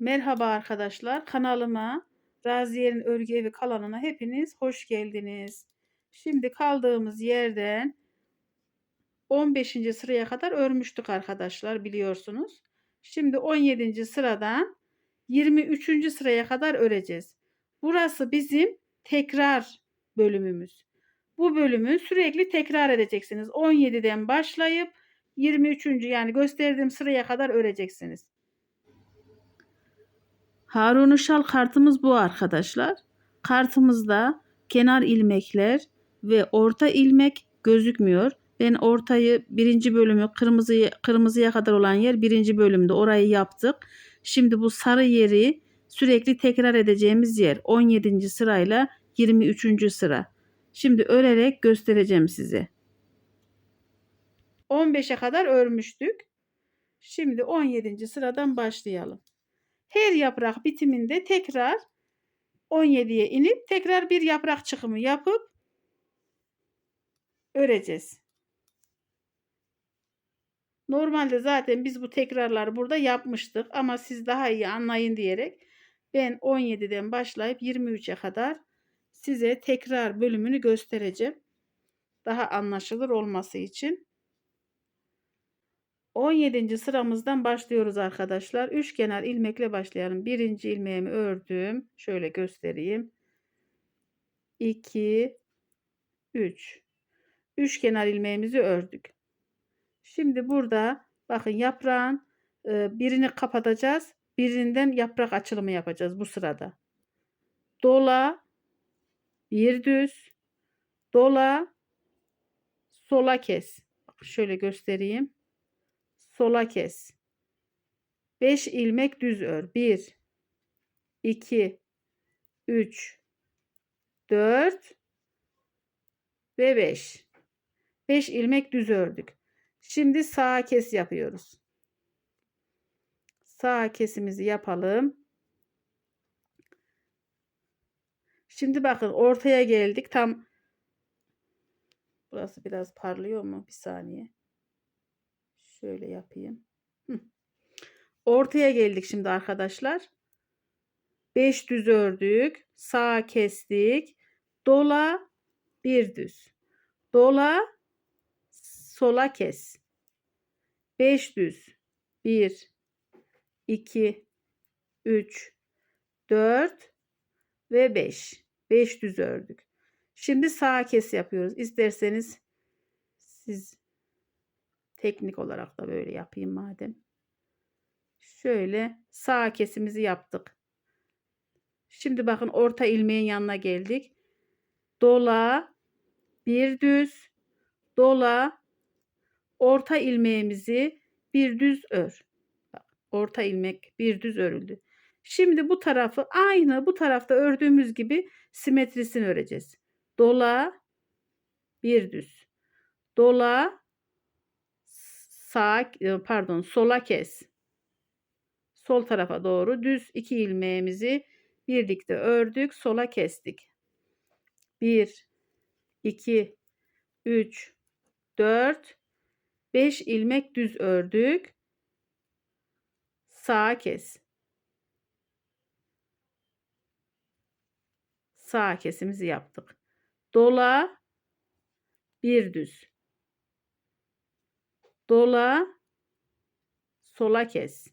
Merhaba arkadaşlar. Kanalıma Raziye'nin Örgü Evi kanalına hepiniz hoş geldiniz. Şimdi kaldığımız yerden 15. sıraya kadar örmüştük arkadaşlar biliyorsunuz. Şimdi 17. sıradan 23. sıraya kadar öreceğiz. Burası bizim tekrar bölümümüz. Bu bölümü sürekli tekrar edeceksiniz. 17'den başlayıp 23. yani gösterdiğim sıraya kadar öreceksiniz. Harun Işal kartımız bu arkadaşlar. Kartımızda kenar ilmekler ve orta ilmek gözükmüyor. Ben ortayı birinci bölümü kırmızı kırmızıya kadar olan yer birinci bölümde orayı yaptık. Şimdi bu sarı yeri sürekli tekrar edeceğimiz yer 17. sırayla 23. sıra. Şimdi örerek göstereceğim size. 15'e kadar örmüştük. Şimdi 17. sıradan başlayalım. Her yaprak bitiminde tekrar 17'ye inip tekrar bir yaprak çıkımı yapıp öreceğiz. Normalde zaten biz bu tekrarları burada yapmıştık ama siz daha iyi anlayın diyerek ben 17'den başlayıp 23'e kadar size tekrar bölümünü göstereceğim. Daha anlaşılır olması için. 17. sıramızdan başlıyoruz arkadaşlar. Üçkenar ilmekle başlayalım. Birinci ilmeğimi ördüm. Şöyle göstereyim. 2 3 Üçkenar ilmeğimizi ördük. Şimdi burada bakın yaprağın e, birini kapatacağız. Birinden yaprak açılımı yapacağız bu sırada. Dola bir düz dola sola kes. Şöyle göstereyim sola kes. 5 ilmek düz ör. 1 2 3 4 ve 5. 5 ilmek düz ördük. Şimdi sağ kes yapıyoruz. Sağ kesimizi yapalım. Şimdi bakın ortaya geldik. Tam burası biraz parlıyor mu? Bir saniye. Şöyle yapayım. Ortaya geldik şimdi arkadaşlar. 5 düz ördük. Sağ kestik. Dola bir düz. Dola sola kes. 5 düz. 1 2 3 4 ve 5. 5 düz ördük. Şimdi sağ kes yapıyoruz. İsterseniz siz Teknik olarak da böyle yapayım madem. Şöyle sağ kesimizi yaptık. Şimdi bakın orta ilmeğin yanına geldik. Dola bir düz dola orta ilmeğimizi bir düz ör. Bak, orta ilmek bir düz örüldü. Şimdi bu tarafı aynı bu tarafta ördüğümüz gibi simetrisini öreceğiz. Dola bir düz. Dola sağa e, pardon sola kes. Sol tarafa doğru düz iki ilmeğimizi birlikte ördük, sola kestik. 1 2 3 4 5 ilmek düz ördük. Sağa kes. Sağ kesimizi yaptık. Dola bir düz dola sola kes.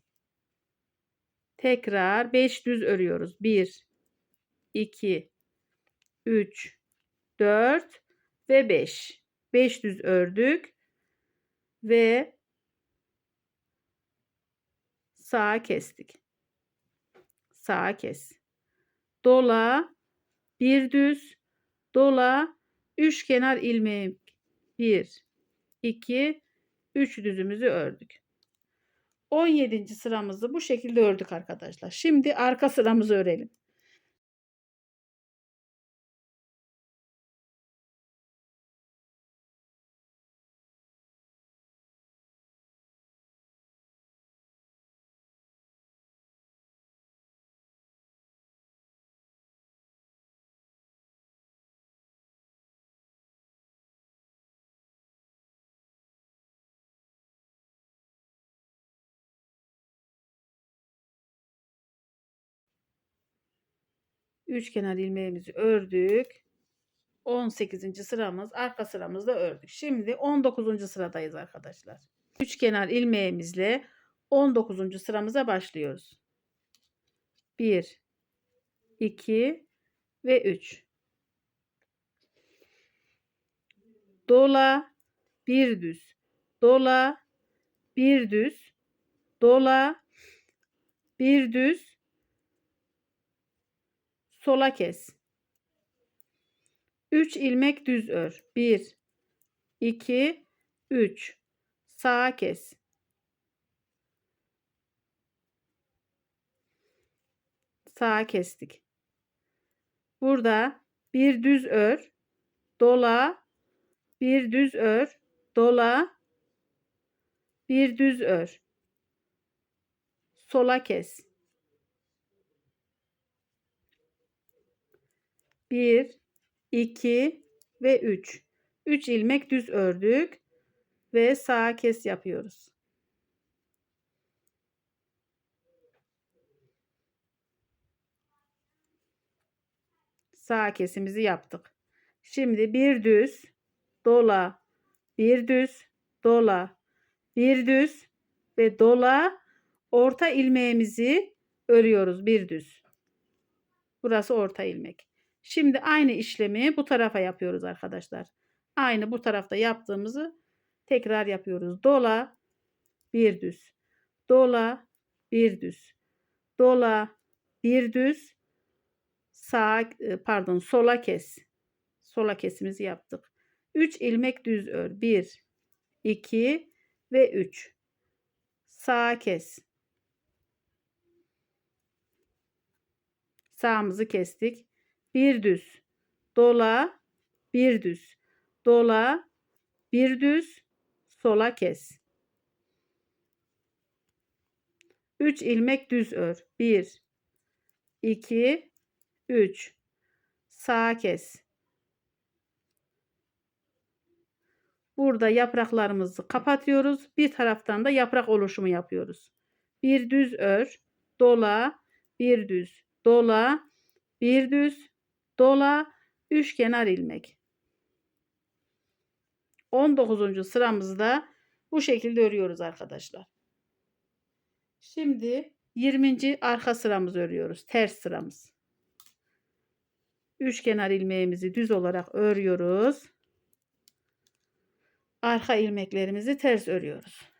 Tekrar 5 düz örüyoruz. 1 2 3 4 ve 5. 5 düz ördük ve sağa kestik. Sağa kes. Dola bir düz dola üç kenar ilmeğim 1 2 3 düzümüzü ördük. 17. sıramızı bu şekilde ördük arkadaşlar. Şimdi arka sıramızı örelim. Üç kenar ilmeğimizi ördük. 18. sıramız arka sıramızda ördük. Şimdi 19. sıradayız arkadaşlar. Üç kenar ilmeğimizle 19. sıramıza başlıyoruz. 1 2 ve 3. Dola bir düz. Dola bir düz. Dola bir düz. Sola kes. 3 ilmek düz ör. 1 2 3 sağa kes. Sağa kestik. Burada bir düz ör, dola, bir düz ör, dola, bir düz ör. Sola kes. 1 2 ve 3. 3 ilmek düz ördük ve sağa kes yapıyoruz. Sağ kesimizi yaptık. Şimdi bir düz, dola, bir düz, dola, bir düz ve dola orta ilmeğimizi örüyoruz bir düz. Burası orta ilmek. Şimdi aynı işlemi bu tarafa yapıyoruz arkadaşlar. Aynı bu tarafta yaptığımızı tekrar yapıyoruz. Dola bir düz. Dola bir düz. Dola bir düz. Sağ e, pardon sola kes. Sola kesimizi yaptık. 3 ilmek düz ör. 1 2 ve 3. Sağa kes. Sağımızı kestik bir düz, dola, bir düz, dola, bir düz, sola kes. 3 ilmek düz ör. 1 2 3 sağa kes. Burada yapraklarımızı kapatıyoruz. Bir taraftan da yaprak oluşumu yapıyoruz. Bir düz ör, dola, bir düz, dola, bir düz, dola, üçkenar ilmek. 19. sıramızda bu şekilde örüyoruz arkadaşlar. Şimdi 20. arka sıramızı örüyoruz. Ters sıramız. Üçkenar ilmeğimizi düz olarak örüyoruz. Arka ilmeklerimizi ters örüyoruz.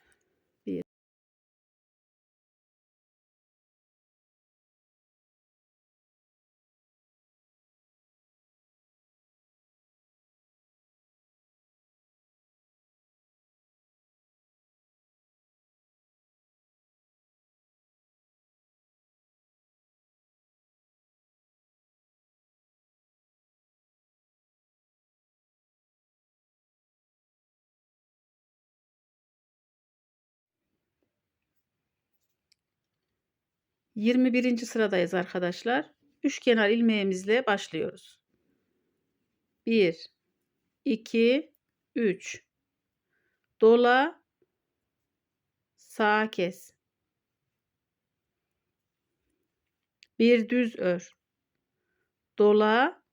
21. sıradayız arkadaşlar. Üçkenar ilmeğimizle başlıyoruz. 1 2 3 Dola sağa kes. Bir düz ör. Dola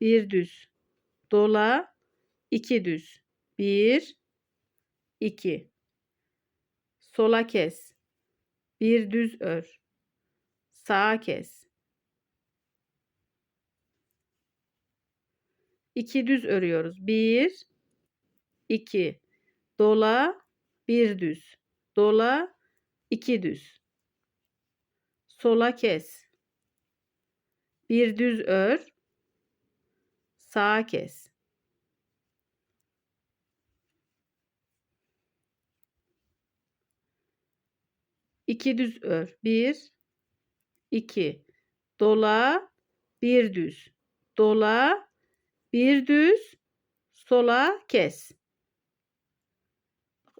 bir düz. Dola iki düz. Bir iki. Sola kes. Bir düz ör sağa kes. İki düz örüyoruz. Bir, iki. Dola, bir düz. Dola, iki düz. Sola kes. Bir düz ör. Sağa kes. İki düz ör. Bir, 2. Dola, bir düz. Dola, bir düz, sola kes.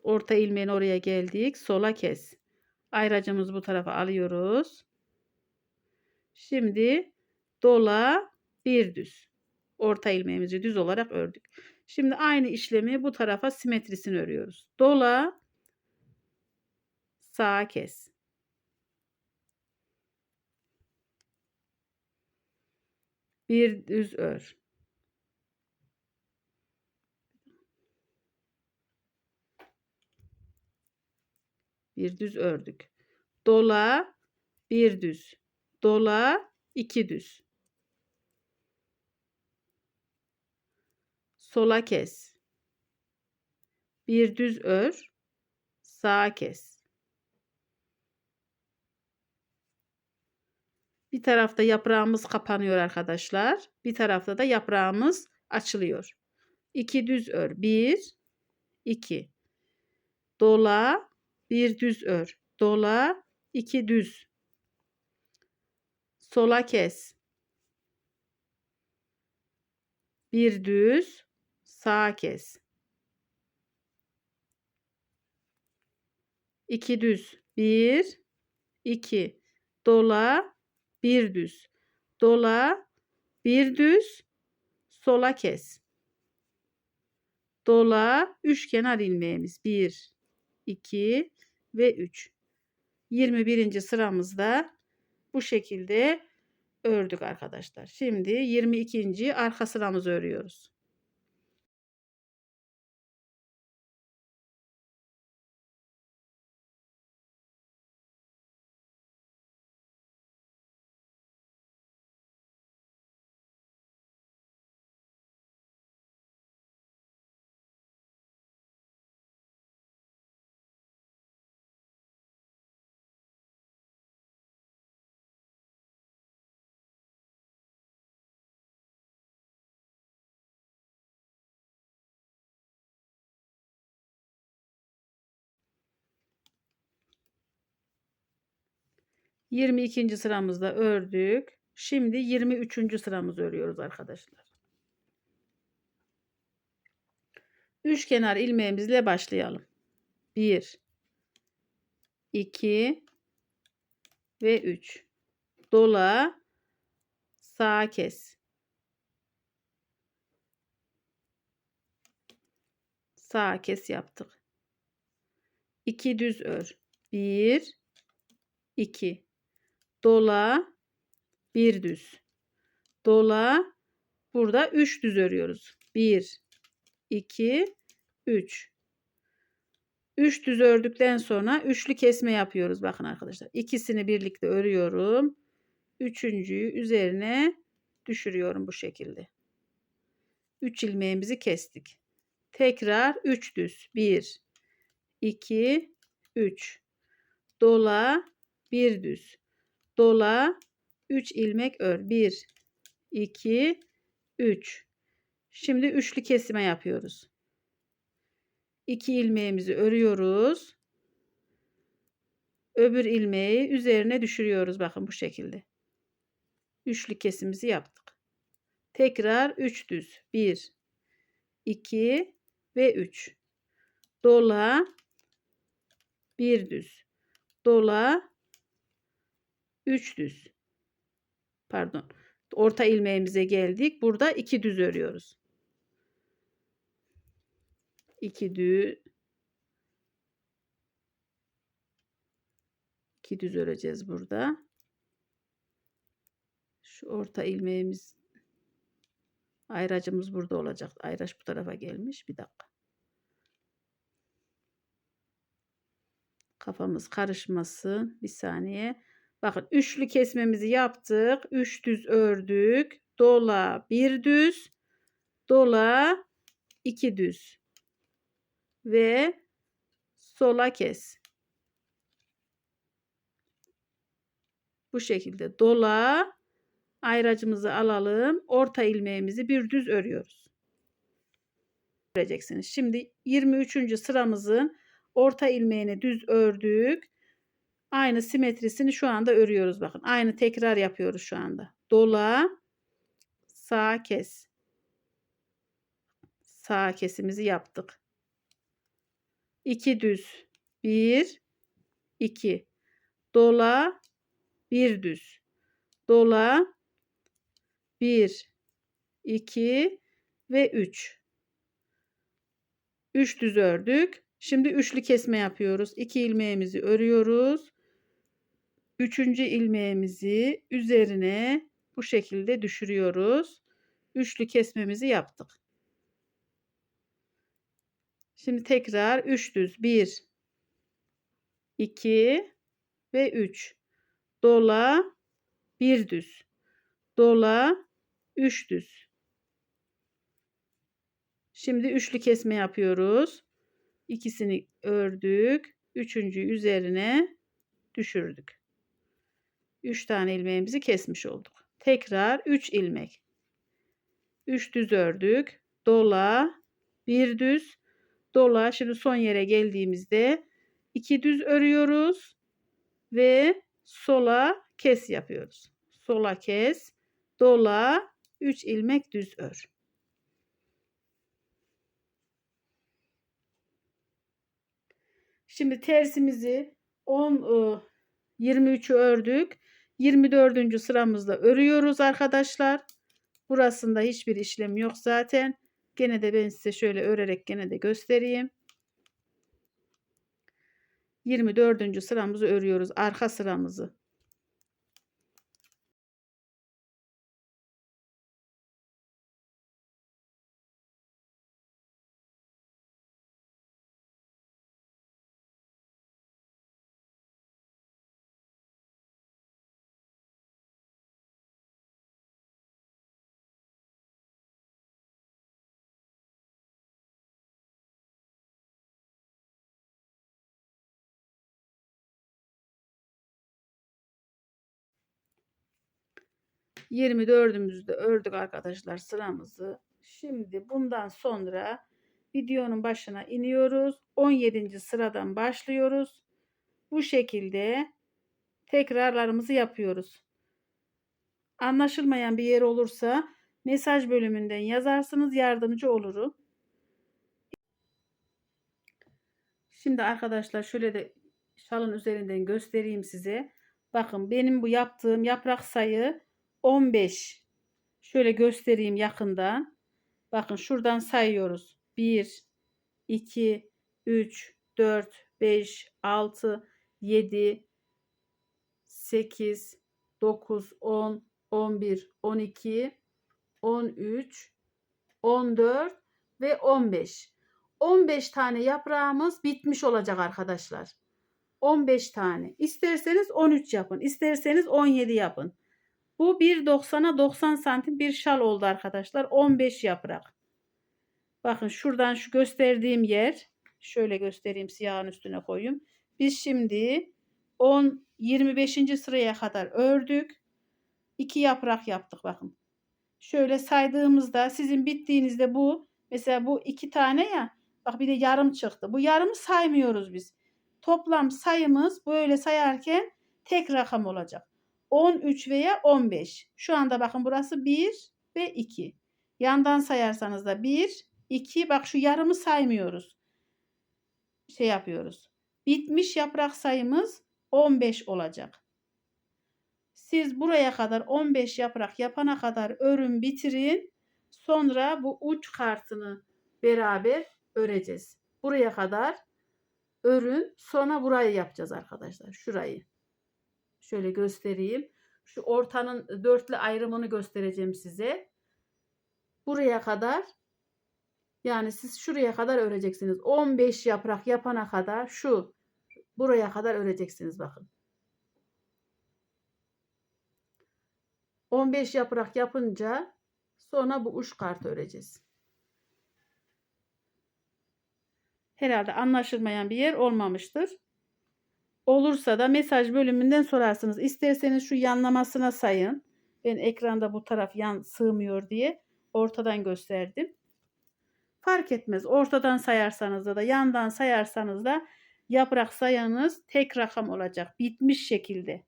Orta ilmeğin oraya geldik. Sola kes. Ayracımızı bu tarafa alıyoruz. Şimdi dola, bir düz. Orta ilmeğimizi düz olarak ördük. Şimdi aynı işlemi bu tarafa simetrisini örüyoruz. Dola, sağa kes. Bir düz ör. Bir düz ördük. Dola bir düz. Dola iki düz. Sola kes. Bir düz ör. Sağa kes. Bir tarafta yaprağımız kapanıyor arkadaşlar. Bir tarafta da yaprağımız açılıyor. İki düz ör. Bir, iki. Dola, bir düz ör. Dola, iki düz. Sola kes. Bir düz, sağa kes. İki düz. Bir, iki. Dola, bir düz. Dola, bir düz, sola kes. Dola, üç kenar ilmeğimiz. Bir, iki ve üç. 21. sıramızda bu şekilde ördük arkadaşlar. Şimdi 22. arka sıramızı örüyoruz. Yirmi ikinci sıramızda ördük. Şimdi 23. sıramızı örüyoruz arkadaşlar. Üç kenar ilmeğimizle başlayalım. 1 2 ve 3. Dola sağa kes. Sağa kes yaptık. 2 düz ör. 1 2 dola bir düz. Dola burada 3 düz örüyoruz. 1 2 3 3 düz ördükten sonra üçlü kesme yapıyoruz. Bakın arkadaşlar. İkisini birlikte örüyorum. Üçüncüyü üzerine düşürüyorum bu şekilde. 3 ilmeğimizi kestik. Tekrar 3 düz. 1 2 3 dola bir düz. Dola 3 ilmek ör. 1 2 3 Şimdi üçlü kesime yapıyoruz. 2 ilmeğimizi örüyoruz. Öbür ilmeği üzerine düşürüyoruz. Bakın bu şekilde. Üçlü kesimizi yaptık. Tekrar 3 düz. 1 2 ve 3. Dola bir düz. Dola 3 düz. Pardon. Orta ilmeğimize geldik. Burada 2 düz örüyoruz. 2 düz 2 düz öreceğiz burada. Şu orta ilmeğimiz ayracımız burada olacak. Ayraç bu tarafa gelmiş. Bir dakika. Kafamız karışmasın. Bir saniye. Bakın üçlü kesmemizi yaptık. Üç düz ördük. Dola bir düz. Dola iki düz. Ve sola kes. Bu şekilde dola ayracımızı alalım. Orta ilmeğimizi bir düz örüyoruz. Göreceksiniz. Şimdi 23. sıramızın orta ilmeğini düz ördük. Aynı simetrisini şu anda örüyoruz bakın. Aynı tekrar yapıyoruz şu anda. Dola sağ kes. Sağ kesimizi yaptık. 2 düz. 1 2 dola bir düz. Dola 1 2 ve 3. 3 düz ördük. Şimdi üçlü kesme yapıyoruz. 2 ilmeğimizi örüyoruz. Üçüncü ilmeğimizi üzerine Bu şekilde düşürüyoruz. Üçlü kesmemizi yaptık. Şimdi tekrar 3 düz 1 2 ve 3 dola 1 düz dola 3 düz Şimdi üçlü kesme yapıyoruz. İkisini ördük. Üçüncü üzerine düşürdük. Üç tane ilmeğimizi kesmiş olduk. Tekrar üç ilmek. Üç düz ördük. Dola, bir düz, dola. Şimdi son yere geldiğimizde iki düz örüyoruz ve sola kes yapıyoruz. Sola kes, dola, 3 ilmek düz ör. Şimdi tersimizi 10 23'ü ördük. 24. sıramızda örüyoruz arkadaşlar. Burasında hiçbir işlem yok zaten. Gene de ben size şöyle örerek gene de göstereyim. 24. sıramızı örüyoruz. Arka sıramızı. 24'ümüzde ördük arkadaşlar sıramızı. Şimdi bundan sonra videonun başına iniyoruz. 17. sıradan başlıyoruz. Bu şekilde tekrarlarımızı yapıyoruz. Anlaşılmayan bir yer olursa mesaj bölümünden yazarsınız yardımcı olurum. Şimdi arkadaşlar şöyle de şalın üzerinden göstereyim size. Bakın benim bu yaptığım yaprak sayı 15. Şöyle göstereyim yakından. Bakın şuradan sayıyoruz. 1, 2, 3, 4, 5, 6, 7, 8, 9, 10, 11, 12, 13, 14 ve 15. 15 tane yaprağımız bitmiş olacak arkadaşlar. 15 tane. İsterseniz 13 yapın. isterseniz 17 yapın. Bu 1.90'a 90 santim bir şal oldu arkadaşlar. 15 yaprak. Bakın şuradan şu gösterdiğim yer. Şöyle göstereyim siyahın üstüne koyayım. Biz şimdi 10 25. sıraya kadar ördük. 2 yaprak yaptık bakın. Şöyle saydığımızda sizin bittiğinizde bu mesela bu iki tane ya bak bir de yarım çıktı. Bu yarımı saymıyoruz biz. Toplam sayımız böyle sayarken tek rakam olacak. 13 veya 15. Şu anda bakın burası 1 ve 2. Yandan sayarsanız da 1, 2. Bak şu yarımı saymıyoruz. Şey yapıyoruz. Bitmiş yaprak sayımız 15 olacak. Siz buraya kadar 15 yaprak yapana kadar örün bitirin. Sonra bu uç kartını beraber öreceğiz. Buraya kadar örün. Sonra burayı yapacağız arkadaşlar. Şurayı. Şöyle göstereyim. Şu ortanın dörtlü ayrımını göstereceğim size. Buraya kadar yani siz şuraya kadar öreceksiniz. 15 yaprak yapana kadar şu buraya kadar öreceksiniz bakın. 15 yaprak yapınca sonra bu uç kartı öreceğiz. Herhalde anlaşılmayan bir yer olmamıştır. Olursa da mesaj bölümünden sorarsınız. İsterseniz şu yanlamasına sayın. Ben ekranda bu taraf yan sığmıyor diye ortadan gösterdim. Fark etmez. Ortadan sayarsanız da, da yandan sayarsanız da yaprak sayanız tek rakam olacak. Bitmiş şekilde.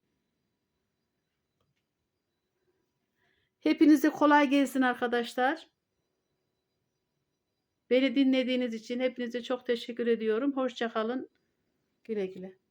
Hepinize kolay gelsin arkadaşlar. Beni dinlediğiniz için hepinize çok teşekkür ediyorum. Hoşçakalın. Güle güle.